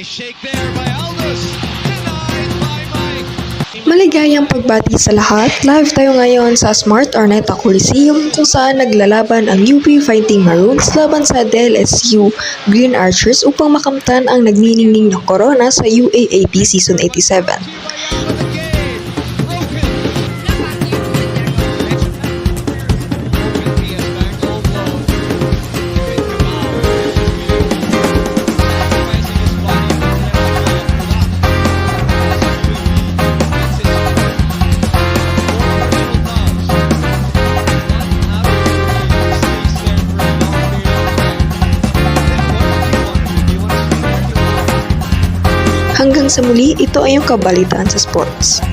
Nice shake there by Aldous. Denied by Mike. Maligayang pagbati sa lahat. Live tayo ngayon sa Smart Orneta Coliseum kung saan naglalaban ang UP Fighting Maroons laban sa DLSU Green Archers upang makamtan ang nagniningning na corona sa UAAP Season 87. Hanggang sa muli, ito ay yung kabalitaan sa sports.